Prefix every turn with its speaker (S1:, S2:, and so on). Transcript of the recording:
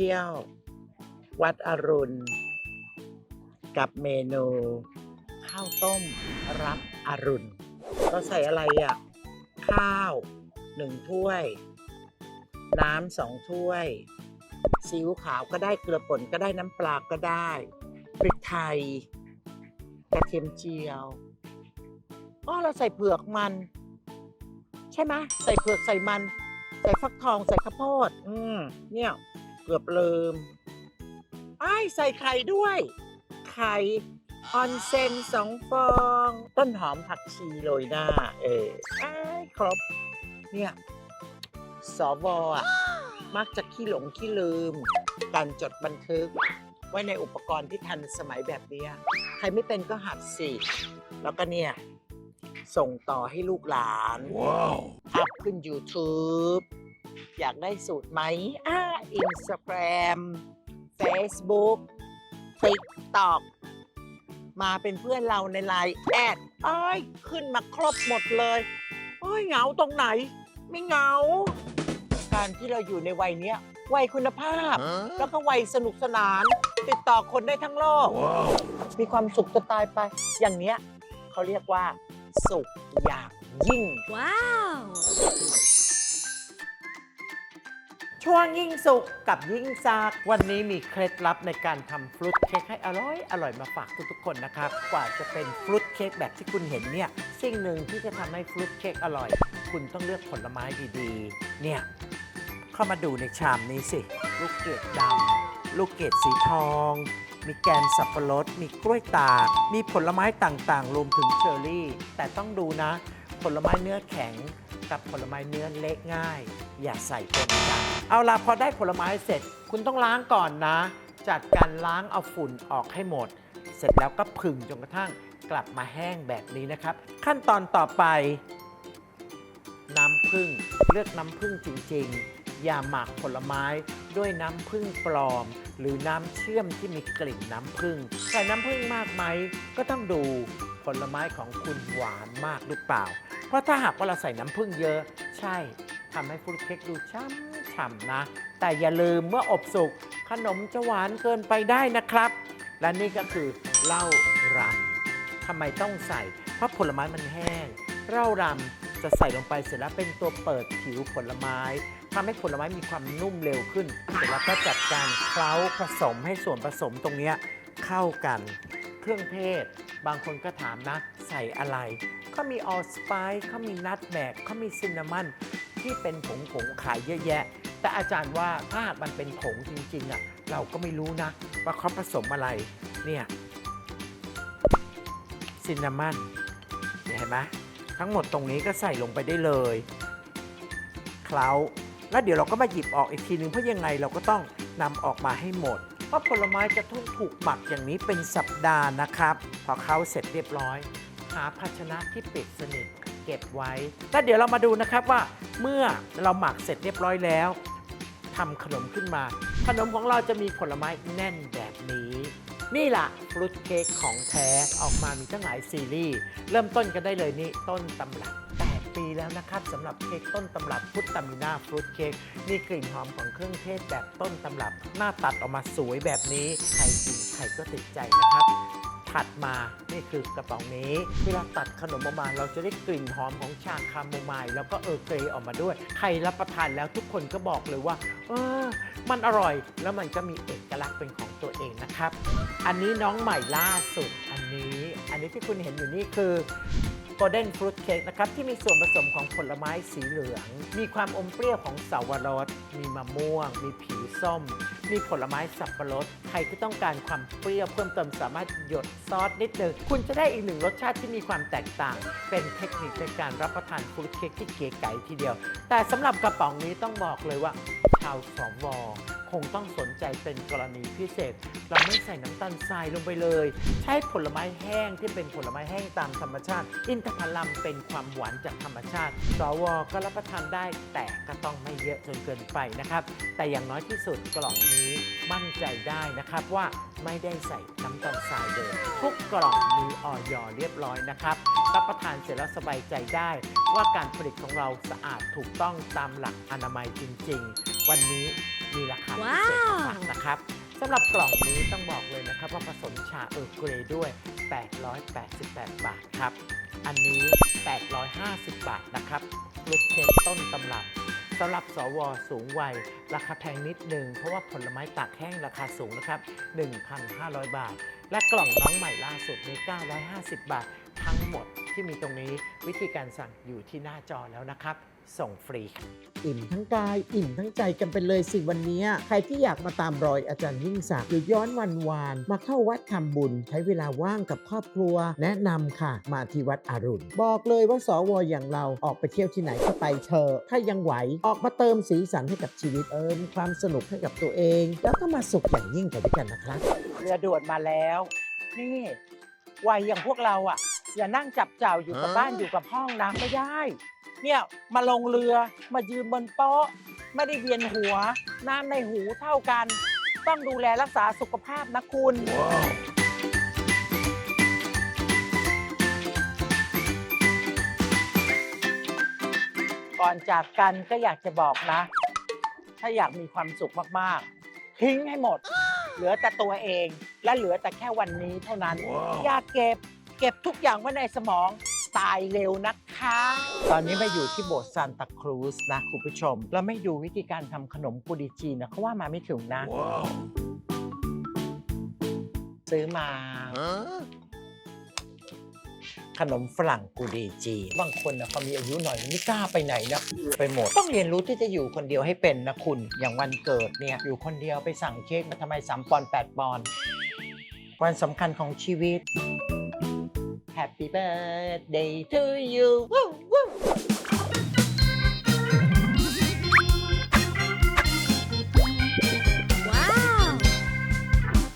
S1: เที่ยว วัดอรุณ กับเมนู ข้าวต้มรับอรุณเราใส่อะไรอะ ข้าวหนึ่งถ้วย น้ำสองถ้วยซีอิ๊วขาวก็ได้เกลือป่นก็ได้น้ำปลาก็ได้พริกไทย กระเทียมเจียวอ๋อเราใส่เผือกมัน ใช่ไหมใส่เผือกใส่มัน ใส่ฟักทองใส่ข้าวโพด อืมเนี่ย เกือบลืมไอ้ายใส่ไข่ด้วย ไข่ออนเซนสองฟอง ต้นหอมผักชีโรยหน้า เออไอ้ายครบ เนี่ยสวอะ มักจะขี้หลงขี้ลืม การจดบันทึก ไว้ในอุปกรณ์ที่ทันสมัยแบบเนี้ยใครไม่เป็นก็หัดสิ แล้วก็เนี่ย ส่งต่อให้ลูกหลาน
S2: Wow.
S1: อัพขึ้น YouTube อยากได้สูตรไหมอ่า Instagram Facebook TikTok มาเป็นเพื่อนเราในไลน์แอดเอ้ย ขึ้นมาครบหมดเลยเอ้ยเหงาตรงไหน ไม่เหงา การที่เราอยู่ในวัยเนี้ย วัยคุณภาพ แล้
S2: Huh?
S1: วก็วัยสนุกสนาน ติดต่อคนได้ทั้งโลก
S2: Wow.
S1: มีความสุขจะตายไป อย่างเนี้ยเขาเรียกว่า สุขอย่างยิ่ง
S3: Wow!
S1: ช่วงยิ่งสุขกับยิ่งซาก วันนี้มีเคล็ดลับในการทำฟรุตเค้กให้อร่อยอร่อยมาฝากทุกๆคนนะครับ กว่าจะเป็นฟรุตเค้กแบบที่คุณเห็นเนี่ยสิ่งหนึ่งที่จะทำให้ฟรุตเค้กอร่อย คุณต้องเลือกผลไม้ดีๆ เนี่ย เข้ามาดูในชามนี้สิ ลูกเกดดำลูกเกดสีทอง มีแกนสับปะรด มีกล้วยตาก มีผลไม้ต่างๆ รวมถึงเชอร์รี่ แต่ต้องดูนะ ผลไม้เนื้อแข็งกับผลไม้เนื้อเละง่าย อย่าใส่ปนกันเอาล่ะพอได้ผลไม้เสร็จ คุณต้องล้างก่อนนะ จัดการล้างเอาฝุ่นออกให้หมด เสร็จแล้วก็ผึ่งจนกระทั่งกลับมาแห้งแบบนี้นะครับ ขั้นตอนต่อไป น้ำผึ้งเลือกน้ำผึ้งจริง ๆ อย่าหมักผลไม้ด้วยน้ำผึ้งปลอม หรือน้ำเชื่อมที่มีกลิ่นน้ำผึ้งใส่น้ำผึ้งมากไหมก็ต้องดูผลไม้ของคุณหวานมากหรือเปล่า เพราะถ้าหากว่าเราใส่น้ำผึ้งเยอะ ใช่ำให้ฟรุตเค้กดูช่ำฉ่ำนะ แต่อย่าลืมเมื่ออบสุกขนมจะหวานเกินไปได้นะครับ และนี่ก็คือเหล้ารักทำไมต้องใส่ เพราะผลไม้มันแห้งเหล้ารำจะใส่ลงไปเสร็จแล้วเป็นตัวเปิดผิวผลไม้ทำให้ผลไม้มีความนุ่มเร็วขึ้น เสร็จแล้วก็จัดการเคล้าผสมให้ส่วนผสมตรงนี้เข้ากัน เครื่องเทศ บางคนก็ถามนะ ใส่อะไรเขามีออสไปซ์เขามีนัทแมกเขามีซินนามอน ที่เป็นผงผงขายเยอะแยะ แต่อาจารย์ว่าถ้ามันเป็นผงจริงๆอะเราก็ไม่รู้นะ ว่าเขาผสมอะไรเนี่ยซินนามอนเห็นไหมทั้งหมดตรงนี้ก็ใส่ลงไปได้เลยเคล้าแล้วเดี๋ยวเราก็มาหยิบออกอีกทีนึงเพราะยังไงเราก็ต้องนำออกมาให้หมด เพราะผลไม้จะต้องถูกหมักอย่างนี้เป็นสัปดาห์นะครับ พอเคล้าเสร็จเรียบร้อย หาภาชนะที่ปิดสนิท เก็บไว้แล้วเดี๋ยวเรามาดูนะครับว่าเมื่อเราหมักเสร็จเรียบร้อยแล้วทำขนมขึ้นมา ขนมของเราจะมีผลไม้แน่นแบบนี้ นี่ล่ะฟรุตเค้กของแท้ออกมามีตั้งหลายซีรีส์เริ่มต้นกันได้เลยนี่ต้นตำรับ8ปีแล้วนะครับสำหรับเค้กต้นตำรับพุทธามินาฟรุตเค้กมีกลิ่นหอมของเครื่องเทศแบบต้นตำรับ หน้าตัดออกมาสวยแบบนี้ใครกินใครก็ติดใจนะครับ ถัดมานี่คือกระป๋องนี้เวลาตัดขนมออกมาเราจะได้กลิ่นหอมของชาคาโมไมล์แล้วก็เออร์เกรย์ออกมาด้วย ใครรับประทานแล้วทุกคนก็บอกเลยว่า เออ มันอร่อยแล้วมันก็มีเอกลักษณ์เป็นของตัวเองนะครับ อันนี้น้องใหม่ล่าสุดอันนี้ อันนี้ที่คุณเห็นอยู่นี่คือ Golden Fruit Cake นะครับที่มีส่วนผสมของผลไม้สีเหลือง มีความอมเปรี้ยวของเสาวรสมีมะม่วง มีผิวส้ม มีผลไม้สับปะรด ใครที่ต้องการความเปรี้ยวเพิ่มเติมสามารถหยดซอสนิดหนึ่ง คุณจะได้อีกหนึ่งรสชาติที่มีความแตกต่าง เป็นเทคนิคในการรับประทานฟรุตเค้กที่เก๋ไก๋ทีเดียว แต่สำหรับกระป๋องนี้ต้องบอกเลยว่าชาวสวคงต้องสนใจเป็นกรณีพิเศษ เราไม่ใส่น้ำตาลทรายลงไปเลย ใช้ผลไม้แห้งที่เป็นผลไม้แห้งตามธรรมชาติ อินทผลัมเป็นความหวานจากธรรมชาติ สวก็รับประทานได้แต่ก็ต้องไม่เยอะจนเกินไปนะครับ แต่อย่างน้อยที่สุดกล่องนี้มั่นใจได้นะครับว่าไม่ได้ใส่น้ำตาลทรายเลยทุกกล่องมีออยเรียบร้อยนะครับรับประทานเสร็จแล้วสบายใจได้ ว่าการผลิตของเราสะอาดถูกต้องตามหลักอนามัยจริง ๆ วันนี้ มีราคาพิเศษมาฝากนะครับสำหรับกล่องนี้ต้องบอกเลยนะครับว่าผสมชาเออร์เกรย์ด้วย 888 บาทครับ อันนี้ 850 บาทนะครับลูกเค้กต้นตำรับสำหรับสวสูงวัย ราคาแพงนิดนึงเพราะว่าผลไม้ตากแห้งราคาสูงนะครับ 1,500 บาท และกล่องน้องใหม่ล่าสุดนี้950 บาท ทั้งหมดที่มีตรงนี้วิธีการสั่งอยู่ที่หน้าจอแล้วนะครับ ส่งฟรีครับ
S2: อิ่มทั้งกาย อิ่มทั้งใจกันไปเลยสิวันนี้ ใครที่อยากมาตามรอยอาจารย์ยิ่งศักดิ์หรือย้อนวันวาน มาเข้าวัดทำบุญ ใช้เวลาว่างกับครอบครัว แนะนำค่ะ มาที่วัดอรุณ บอกเลยว่าสวอย่างเราออกไปเที่ยวที่ไหนก็ไปเถอะถ้ายังไหวออกมาเติมสีสันให้กับชีวิตเอิมความสนุกให้กับตัวเอง แล้วก็มาสุขอย่างยิ่งไปด้วยกันนะครับ
S1: เรือด่วนมาแล้วนี่ วัยอย่างพวกเราอะ อย่านั่งจับเจ่าอยู่กับบ้านอยู่กับห้องนะไม่ได้ เนี่ยมาลงเรือมายืนบนโป๊ะ ไม่ได้เวียนหัว น้ำในหูเท่ากัน ต้องดูแลรักษาสุขภาพนะคุณ ก่อนจากกันก็อยากจะบอกนะ ถ้าอยากมีความสุขมากๆ ทิ้งให้หมด เหลือแต่ตัวเอง และเหลือแต่แค่วันนี้เท่านั้น อย่าเก็บ เก็บทุกอย่างไว้ในสมองตายเร็วนะคะ ตอนนี้มาอยู่ที่โบสถ์ซานตาครูสนะคุณผู้ชมแล้วไม่ดูวิธีการทำขนมกุดีจีนนะเขาว่ามาไม่ถึงนะ ซื้อมา ขนมฝรั่งกูดีจีบางคนนะพอมีอายุหน่อยไม่กล้าไปไหนนะไปหมด ต้องเรียนรู้ที่จะอยู่คนเดียวให้เป็นนะคุณอย่างวันเกิดเนี่ยอยู่คนเดียวไปสั่งเค้กมาทำไมสามปอนด์8ปอนด์วันสำคัญของชีวิต Happy birthday to you